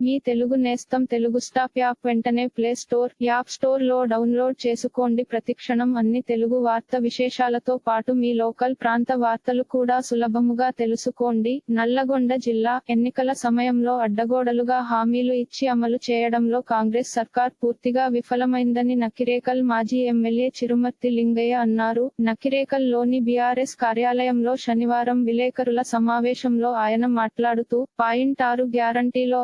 మీ తెలుగు నేస్తం Telugu stop app వెంటనే play store app స్టోర్లో డౌన్లోడ్ చేసుకోండి. ప్రతిక్షణం అన్ని తెలుగు వార్త విశేషాలతో పాటు మీ లోకల్ ప్రాంత వార్తలు కూడా సులభముగా తెలుసుకోండి. నల్లగొండ జిల్లా ఎన్నికల సమయంలో అడ్డగోడలుగా హామీలు ఇచ్చి అమలు చేయడంలో కాంగ్రెస్ సర్కార్ పూర్తిగా విఫలమైందని నకిరేకల్ మాజీ ఎమ్మెల్యే చిరుమర్తి లింగయ్య అన్నారు. నకిరేకల్లోని బీఆర్ఎస్ కార్యాలయంలో శనివారం విలేకరుల సమావేశంలో ఆయన మాట్లాడుతూ పాయింట్ ఆరు గ్యారంటీలో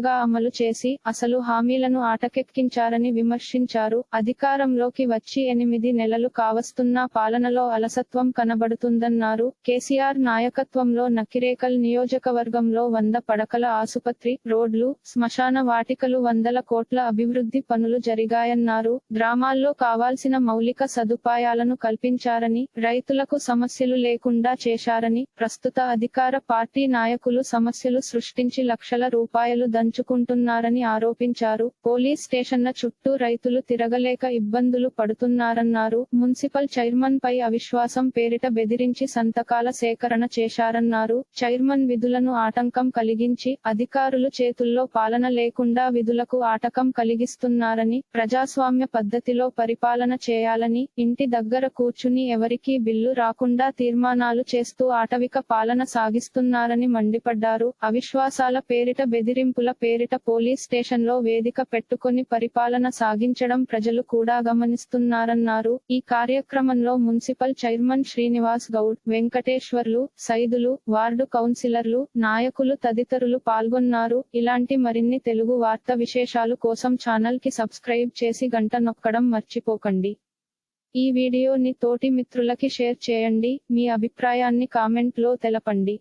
అరకొరగా అమలు చేసి అసలు హామీలను ఆటకెక్కించారని విమర్శించారు. అధికారంలోకి వచ్చి ఎనిమిది నెలలు కావస్తున్నా పాలనలో అలసత్వం కనబడుతుందన్నారు. కేసీఆర్ నాయకత్వంలో నకిరేకల్ నియోజకవర్గంలో వంద పడకల ఆసుపత్రి రోడ్లు శ్మశాన వాటికలు వందల కోట్ల అభివృద్ధి పనులు జరిగాయన్నారు. గ్రామాల్లో కావాల్సిన మౌలిక సదుపాయాలను కల్పించారని రైతులకు సమస్యలు లేకుండా చేశారని ప్రస్తుత అధికార పార్టీ నాయకులు సమస్యలు సృష్టించి లక్షల రూపాయలు పంచుకుంటున్నారని ఆరోపించారు. పోలీస్ స్టేషన్ల చుట్టూ రైతులు తిరగలేక ఇబ్బందులు పడుతున్నారన్నారు. మున్సిపల్ చైర్మన్ పై అవిశ్వాసం పేరిట బెదిరించి సంతకాల సేకరణ చేశారన్నారు. చైర్మన్ విధులను ఆటంకం కలిగించి అధికారులు చేతుల్లో పాలన లేకుండా విధులకు ఆటకం కలిగిస్తున్నారని ప్రజాస్వామ్య పద్ధతిలో పరిపాలన చేయాలని ఇంటి దగ్గర కూర్చుని ఎవరికీ బిల్లు రాకుండా తీర్మానాలు చేస్తూ ఆటవిక పాలన సాగిస్తున్నారని మండిపడ్డారు. అవిశ్వాసాల పేరిట బెదిరింపుల పేరిట పోలీస్ స్టేషన్లో వేదిక పెట్టుకొని పరిపాలన సాగించడం ప్రజలు కూడా గమనిస్తున్నారన్నారు. ఈ కార్యక్రమంలో municipal chairman Srinivas Goud Venkateswarlu Saidulu ward కౌన్సిలర్లు నాయకులు తదితరులు పాల్గొన్నారు. ఇలాంటి మరిన్ని తెలుగు వార్త విశేషాలు కోసం ఛానల్కి సబ్స్క్రైబ్ చేసి గంట నొక్కడం మర్చిపోకండి. ఈ వీడియోని తోటి మిత్రులకి షేర్ చేయండి. మీ అభిప్రాయాన్ని కామెంట్లో తెలపండి.